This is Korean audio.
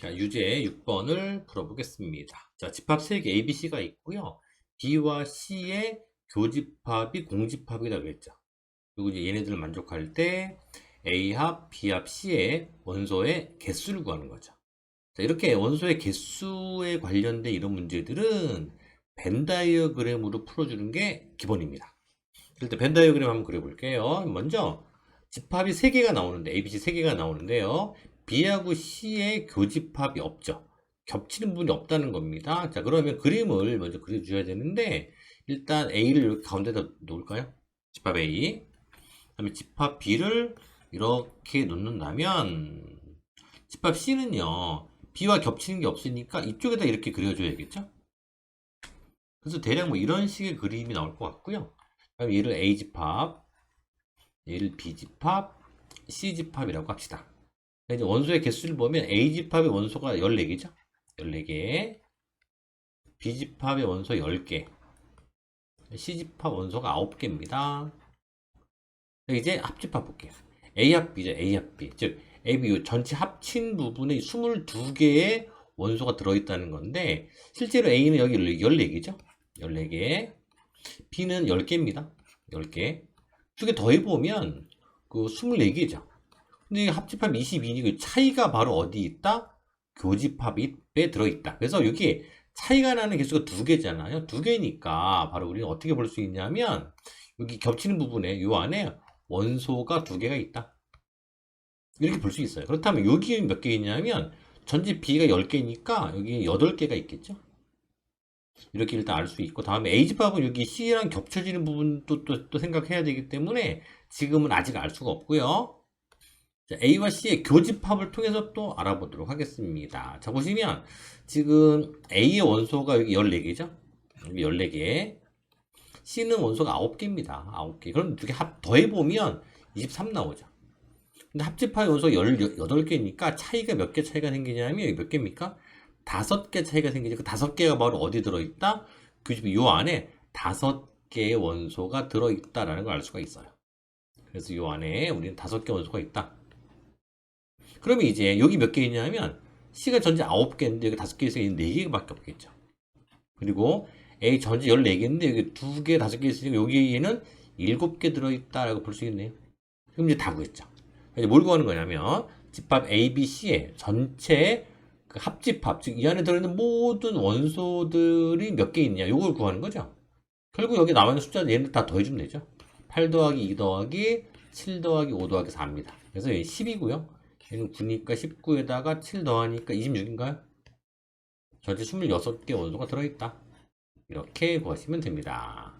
자, 유제 6번을 풀어보겠습니다. 자, 집합 3개 ABC가 있고요. B와 C의 교집합이 공집합이라고 했죠. 그리고 이제 얘네들을 만족할 때 A합, B합, C의 원소의 개수를 구하는 거죠. 자, 이렇게 원소의 개수에 관련된 이런 문제들은 벤 다이어그램으로 풀어주는 게 기본입니다. 일단 벤 다이어그램 한번 그려볼게요. 먼저 집합이 3개가 나오는데 ABC 3개가 나오는데요. B하고 C의 교집합이 없죠. 겹치는 부분이 없다는 겁니다. 자, 그러면 그림을 먼저 그려줘야 되는데, 일단 A를 이렇게 가운데다 놓을까요? 집합 A. 그 다음에 집합 B를 이렇게 놓는다면, 집합 C는요, B와 겹치는 게 없으니까 이쪽에다 이렇게 그려줘야겠죠? 그래서 대략 뭐 이런 식의 그림이 나올 것 같고요. 그럼 얘를 A 집합, 얘를 B 집합, C 집합이라고 합시다. 이제 원소의 개수를 보면 A 집합의 원소가 14개죠? 14개. B 집합의 원소 10개. C 집합 원소가 9개입니다. 이제 합집합 볼게요. A 합 B죠. A 합 B. 즉, A, B 전체 합친 부분에 22개의 원소가 들어있다는 건데, 실제로 A는 여기 14개죠? 14개. B는 10개입니다. 10개. 두 개 더해보면, 그 24개죠. 근데 합집합 22니까 차이가 바로 어디 있다? 교집합에 들어있다. 그래서 여기 차이가 나는 개수가 두 개잖아요. 두 개니까 바로 우리는 어떻게 볼 수 있냐면 여기 겹치는 부분에 요 안에 원소가 두 개가 있다. 이렇게 볼 수 있어요. 그렇다면 여기 몇 개 있냐면 전체 B가 10개니까 여기 8개가 있겠죠. 이렇게 일단 알 수 있고 다음에 A집합은 여기 C랑 겹쳐지는 부분도 또, 또 생각해야 되기 때문에 지금은 아직 알 수가 없고요. 자, A와 C의 교집합을 통해서 또 알아보도록 하겠습니다. 자, 보시면 지금 A의 원소가 여기 14개죠? 여기 14개. C는 원소가 9개입니다. 9개. 그럼 두 개 합 더해보면 23 나오죠. 근데 합집합의 원소가 18개니까 차이가 몇 개 차이가 생기냐면 여기 몇 개입니까? 5개 차이가 생기죠. 그 5개가 바로 어디 들어있다? 교집합 요 안에 5개의 원소가 들어있다라는 걸 알 수가 있어요. 그래서 요 안에 우리는 5개 원소가 있다. 그러면 이제 여기 몇 개 있냐면 C가 전체 9개인데 여기 5개 있으니까 4개밖에 없겠죠. 그리고 A 전체 14개인데 여기 2개, 5개 있으니까 여기에는 7개 들어있다라고 볼 수 있겠네요. 그럼 이제 다 구했죠. 이제 뭘 구하는 거냐면 집합 A, B, C의 전체 그 합집합, 즉 이 안에 들어있는 모든 원소들이 몇 개 있냐 이걸 구하는 거죠. 결국 여기 나와 있는 숫자 얘는 다 더해주면 되죠. 8 더하기 2 더하기 7 더하기 5 더하기 4입니다. 그래서 여기 10이고요. 얘는 9니까 19에다가 7 더하니까 26인가요? 전체 26개 원소가 들어있다. 이렇게 구하시면 됩니다.